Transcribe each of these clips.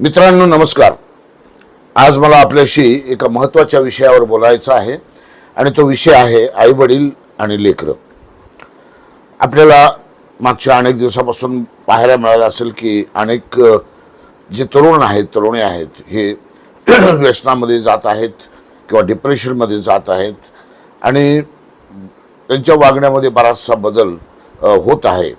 मित्रांनो नमस्कार. आज मला आपल्याशी एका महत्त्वाच्या विषयावर बोलायचं आहे आणि तो विषय आहे आई वडील आणि लेकरं. आपल्याला मागच्या अनेक दिवसापासून पाहायला मिळालं असेल की अनेक जे तरुण आहेत तरुणी आहेत हे व्यसनामध्ये जात आहेत किंवा डिप्रेशनमध्ये जात आहेत आणि त्यांच्या वागण्यामध्ये बराचसा बदल होत आहे.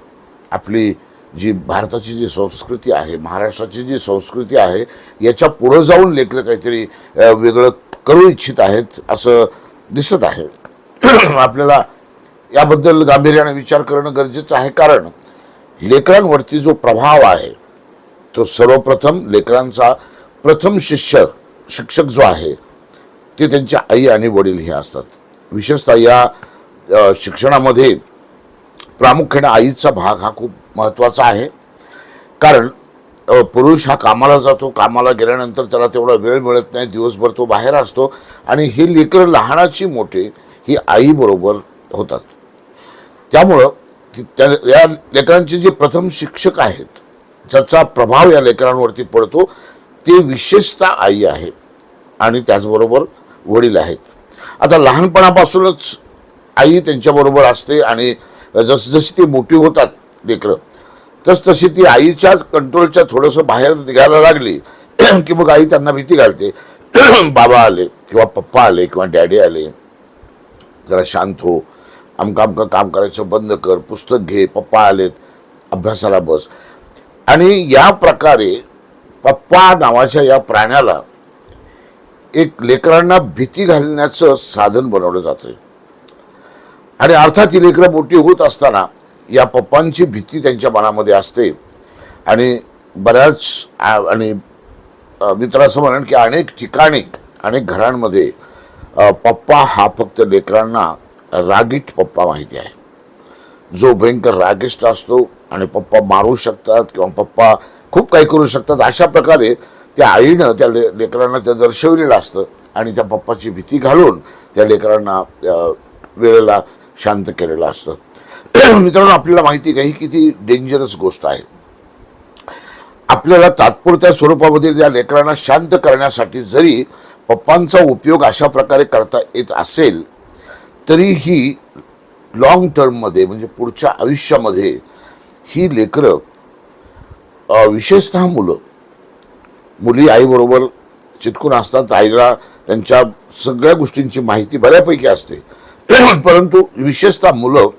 आपली जी भारताची जी संस्कृती आहे महाराष्ट्राची जी संस्कृती आहे याच्या पुढं जाऊन लेकरं काहीतरी वेगळं करू इच्छित आहेत असं दिसत आहे. आपल्याला याबद्दल गांभीर्याने विचार करणं गरजेचं आहे. कारण लेकरांवरती जो प्रभाव आहे तो सर्वप्रथम लेकरांचा प्रथम शिष्य शिक्षक जो आहे ते त्यांच्या आई आणि वडील हे असतात. विशेषतः या शिक्षणामध्ये प्रामुख्याने आईचा भाग हा खूप महत्त्वाचा आहे. कारण पुरुष हा कामाला जातो कामाला गेल्यानंतर त्याला तेवढा वेळ मिळत नाही दिवसभर तो बाहेर असतो आणि ही लेकरं लहानाची मोठे ही आईबरोबर होतात. त्यामुळं त्या या लेकरांचे जे प्रथम शिक्षक आहेत ज्याचा प्रभाव या लेकरांवरती पडतो ते विशेषतः आई आहे आणि त्याचबरोबर वडील आहेत. आता लहानपणापासूनच आई त्यांच्याबरोबर असते आणि जसजशी ती मोठी होतात लेकरं तसतशी ती आईच्या कंट्रोलच्या थोडंसं बाहेर निघायला लागली की मग आई त्यांना भीती घालते. बाबा आले किंवा पप्पा आले किंवा डॅडी आले. जरा शांत हो. आमका अमका काम करायचं बंद कर. पुस्तक घे. पप्पा आलेत. अभ्यासाला बस. आणि या प्रकारे पप्पा नावाच्या या प्राण्याला एक लेकरांना भीती घालण्याचं साधन बनवलं जातं आणि अर्थात ही लेकरं मोठी होत असताना या पप्पांची भीती त्यांच्या मनामध्ये असते. आणि बऱ्याच आणि अ, असं म्हणेन की अनेक ठिकाणी अनेक घरांमध्ये पप्पा हा फक्त लेकरांना रागीट पप्पा माहिती आहे. जो भयंकर रागिष्ट असतो आणि पप्पा मारू शकतात किंवा पप्पा खूप काही करू शकतात अशा प्रकारे त्या आईनं त्या ले लेकरांना त्या दर्शवलेलं असतं आणि त्या पप्पाची भीती घालून त्या लेकरांना वेळेला शांत केलेलं असतं. मित्रांनो आपल्याला माहिती काही का ही किती डेंजरस गोष्ट आहे. आपल्याला तात्पुरत्या स्वरूपामध्ये या लेकरांना शांत करण्यासाठी जरी पप्पांचा उपयोग अशा प्रकारे करता येत असेल तरीही लॉंग टर्ममध्ये म्हणजे पुढच्या आयुष्यामध्ये ही लेकरं विशेषतः मुलं मुली आईबरोबर चिटकून असतात आईला त्यांच्या सगळ्या गोष्टींची माहिती बऱ्यापैकी असते. परंतु विशेषतः मुलं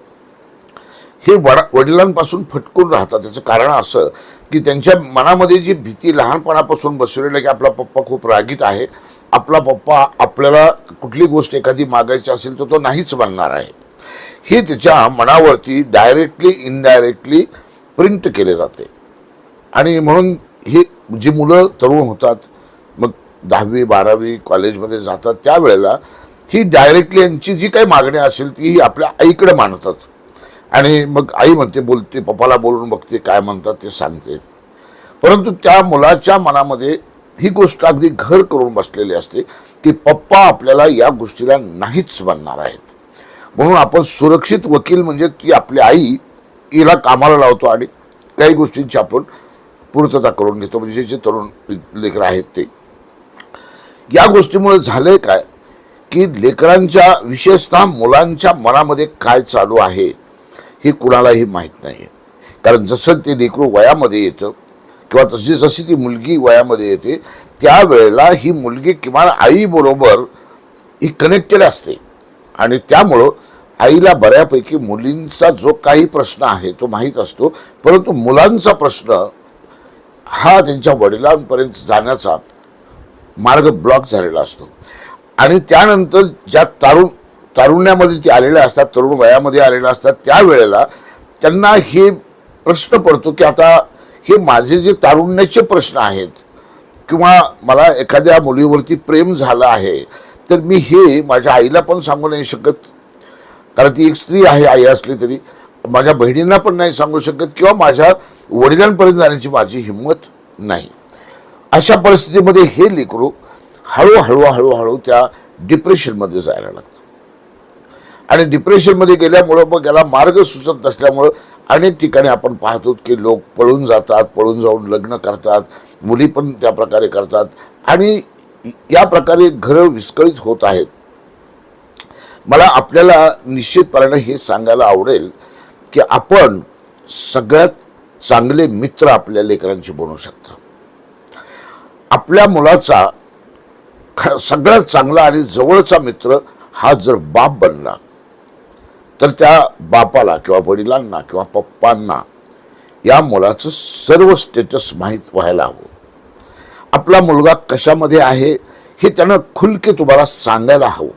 हे वडा वडिलांपासून फटकून राहतात. त्याचं कारण असं की त्यांच्या मनामध्ये जी भीती लहानपणापासून बसवलेली आहे की आपला पप्पा खूप रागीट आहे आपला पप्पा आपल्याला कुठली गोष्ट एखादी मागायची असेल तर तो नाहीच बनणार आहे. हे त्याच्या मनावरती डायरेक्टली इनडायरेक्टली प्रिंट केले जाते. आणि म्हणून हे जी मुलं तरुण होतात मग दहावी बारावी कॉलेजमध्ये जातात त्यावेळेला ही डायरेक्टली यांची जी काही मागणी असेल ती ही आपल्या आईकडे मानतात. आणि मग आई म्हणते बोलते पप्पाला बोलून बघते काय म्हणतात ते सांगते. परंतु त्या मुलाच्या मनामध्ये ही गोष्ट अगदी घर करून बसलेली असते की पप्पा आपल्याला या गोष्टीला नाहीच बनणार आहेत. म्हणून आपण सुरक्षित वकील म्हणजे ती आपली आई हिला कामाला लावतो आणि काही गोष्टींची आपण पूर्तता करून घेतो. म्हणजे जे तरुण लेकरं आहेत ते. या गोष्टीमुळे झालंय काय? की लेकरांच्या विशेषतः मुलांच्या मनामध्ये काय चालू आहे हे कुणालाही माहीत नाही कारण जसं ते लेकरू वयामध्ये येतं किंवा तशी जशी ती मुलगी वयामध्ये येते त्यावेळेला ही मुलगी किमान आईबरोबर ही कनेक्टेड असते. आणि त्यामुळं आईला बऱ्यापैकी मुलींचा जो काही प्रश्न आहे तो माहीत असतो. परंतु मुलांचा प्रश्न हा त्यांच्या वडिलांपर्यंत जाण्याचा मार्ग ब्लॉक झालेला असतो. आणि त्यानंतर ज्या तारुण तारुण्यामध्ये ते आलेल्या असतात तरुण वयामध्ये आलेल्या असतात त्यावेळेला त्यांना हे प्रश्न पडतो की आता हे माझे जे तारुण्याचे प्रश्न आहेत किंवा मला एखाद्या मुलीवरती प्रेम झालं आहे तर मी हे माझ्या आईला पण सांगू नाही शकत. कारण ती एक स्त्री आहे आई असली तरी. माझ्या बहिणींना पण नाही सांगू शकत किंवा माझ्या वडिलांपर्यंत जाण्याची माझी हिंमत नाही. अशा परिस्थितीमध्ये हे लेकरू हळूहळू हळूहळू त्या डिप्रेशनमध्ये जायला लागतं. आणि डिप्रेशनमध्ये गेल्यामुळं मग याला मार्ग सुचत नसल्यामुळं अनेक ठिकाणी आपण पाहतो की लोक पळून जातात पळून जाऊन लग्न करतात मुली पण त्या प्रकारे करतात आणि या प्रकारे घरं विस्कळीत होत आहेत. मला आपल्याला निश्चितपणाने हे सांगायला आवडेल की आपण सगळ्यात चांगले मित्र आपल्या लेकरांशी बनवू शकता. आपल्या मुलाचा ख- सगळ्यात चांगला आणि जवळचा मित्र हा जर बाप बनला तर त्या बापाला किंवा वडिलांना किंवा पप्पांना या मुलाचं सर्व स्टेटस माहीत व्हायला हवं. आपला मुलगा कशामध्ये आहे हे त्यानं खुलके तुम्हाला सांगायला हवं.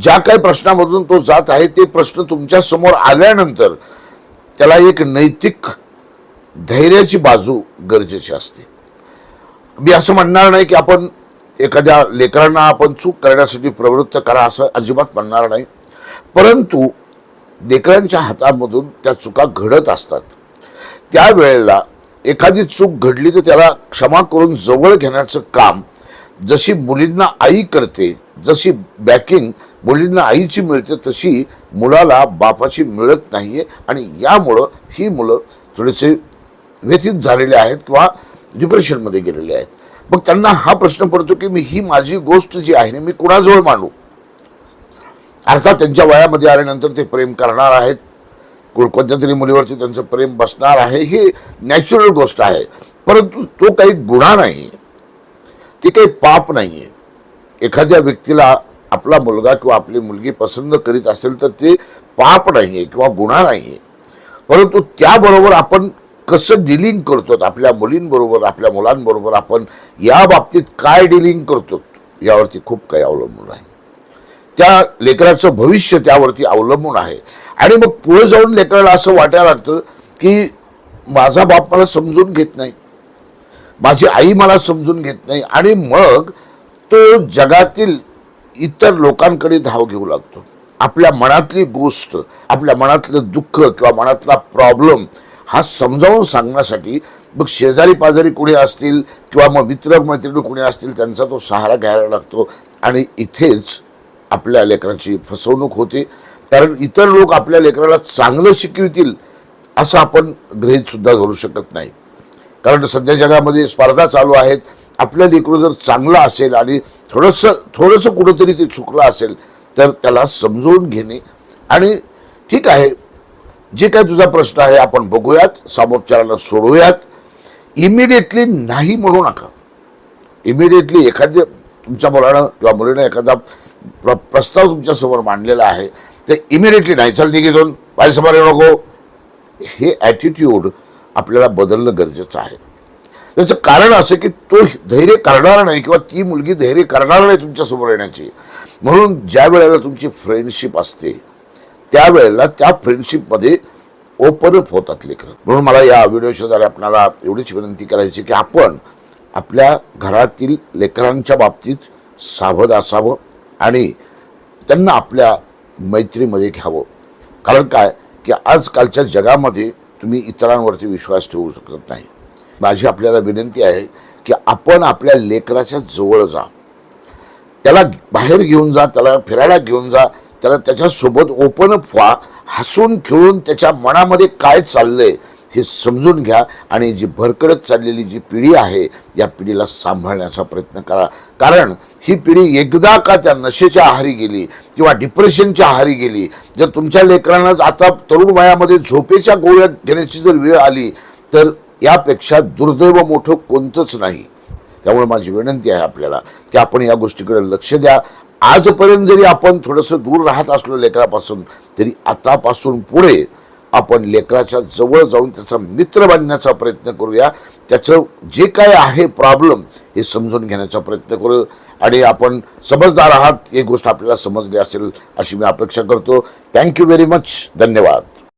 ज्या काही प्रश्नामधून तो जात आहे ते प्रश्न तुमच्यासमोर आल्यानंतर त्याला एक नैतिक धैर्याची बाजू गरजेची असते. मी असं म्हणणार नाही की आपण एखाद्या लेकरांना आपण चूक करण्यासाठी प्रवृत्त करा असं अजिबात म्हणणार नाही. परंतु लेकरांच्या हातामधून त्या चुका घडत असतात. त्यावेळेला एखादी चूक घडली तर त्याला क्षमा करून जवळ घेण्याचं काम जशी मुलींना आई करते जशी बॅकिंग मुलींना आईची मिळते तशी मुलाला बापाची मिळत नाही आहे आणि यामुळं ही मुलं थोडेसे व्यथित झालेले आहेत किंवा डिप्रेशनमध्ये गेलेले आहेत. मग त्यांना हा प्रश्न पडतो की मी ही माझी गोष्ट जी आहे ना मी कुणाजवळ मांडू अर्थात त्यांच्या वयामध्ये आल्यानंतर ते प्रेम करणार आहेत. कोणत्या तरी मुलीवरती त्यांचं प्रेम बसणार आहे ही नॅचरल गोष्ट आहे. परंतु तो काही गुन्हा नाही. ती काही पाप नाही आहे एखाद्या व्यक्तीला आपला मुलगा किंवा आपली मुलगी पसंत करीत असेल तर ते पाप नाही आहे किंवा गुन्हा नाही आहे परंतु त्याबरोबर आपण कसं डिलिंग करतो आपल्या मुलींबरोबर आपल्या मुलांबरोबर आपण या बाबतीत काय डिलिंग करतो यावरती खूप काही अवलंबून आहे. त्या लेकराचं भविष्य त्यावरती अवलंबून आहे. आणि मग पुढे जाऊन लेकराला असं वाटायला लागतं की माझा बाप मला समजून घेत नाही. माझी आई मला समजून घेत नाही. आणि मग तो जगातील इतर लोकांकडे धाव घेऊ लागतो. आपल्या मनातली गोष्ट आपल्या मनातलं दुःख किंवा मनातला प्रॉब्लेम हा समजावून सांगण्यासाठी मग शेजारी पाजारी कुणी असतील किंवा मग मित्र मैत्रिणी कुणी असतील त्यांचा तो सहारा घ्यायला लागतो. आणि इथेच आपल्या लेकराची फसवणूक होते. कारण इतर लोक आपल्या लेकराला चांगलं शिकवितील असं आपण गृहितसुद्धा धरू शकत नाही. कारण सध्या जगामध्ये स्पर्धा चालू आहेत. आपलं लेकरू जर चांगलं असेल आणि थोडंसं थोडंसं कुठंतरी ते चुकलं असेल तर त्याला समजवून घेणे. आणि ठीक आहे जे काय तुझा प्रश्न आहे आपण बघूयात सामोपचारानं सोडवूयात इमिडिएटली नाही म्हणू नका. इमिडिएटली एखाद्या तुमच्या मुलानं किंवा मुलीनं एखादा प्र प्रस्ताव तुमच्यासमोर मांडलेला आहे तर इमिडिएटली नाही. चल निघेतून माझ्यासमोर येऊ नको. हे ॲटिट्यूड आपल्याला बदलणं गरजेचं आहे. त्याचं कारण असं की तो धैर्य करणार नाही किंवा ती मुलगी धैर्य करणार नाही तुमच्यासमोर येण्याची. म्हणून ज्या वेळेला तुमची फ्रेंडशिप असते त्यावेळेला त्या फ्रेंडशिपमध्ये ओपन अप होतात लेकरं. म्हणून मला या व्हिडिओच्या द्वारे आपल्याला एवढीच विनंती करायची की आपण आपल्या घरातील लेकरांच्या बाबतीत सावध असावं आणि त्यांना आपल्या मैत्रीमध्ये घ्यावं. कारण काय? की आजकालच्या जगामध्ये तुम्ही इतरांवरती विश्वास ठेवू शकत नाही. माझी आपल्याला विनंती आहे की आपण आपल्या लेकराच्या जवळ जा. त्याला बाहेर घेऊन जा त्याला फिरायला घेऊन जा त्याला त्याच्यासोबत ओपन अप व्हा हसून खेळून त्याच्या मनामध्ये काय चाललंय हे समजून घ्या आणि जी भरकडत चाललेली जी पिढी आहे या पिढीला सांभाळण्याचा प्रयत्न करा. कारण ही पिढी एकदा का त्या नशेच्या आहारी गेली किंवा डिप्रेशनच्या आहारी गेली जर तुमच्या लेकरांना आता तरुण वयामध्ये झोपेच्या गोळ्या घेण्याची जर वेळ आली तर यापेक्षा दुर्दैव मोठं कोणतंच नाही. त्यामुळे माझी विनंती आहे आपल्याला की आपण या गोष्टीकडे लक्ष द्या आजपर्यंत जरी आपण थोडंसं दूर राहत असलो लेकरापासून तरी आतापासून पुढे आपण लेकराच्या जवळ जाऊन त्याचा मित्र बनण्याचा प्रयत्न करूया. त्याचं जे काय आहे प्रॉब्लेम हे समजून घेण्याचा प्रयत्न करू. आणि आपण समजदार आहात ही गोष्ट आपल्याला समजली असेल अशी मी अपेक्षा करतो. थँक्यू व्हेरी मच धन्यवाद.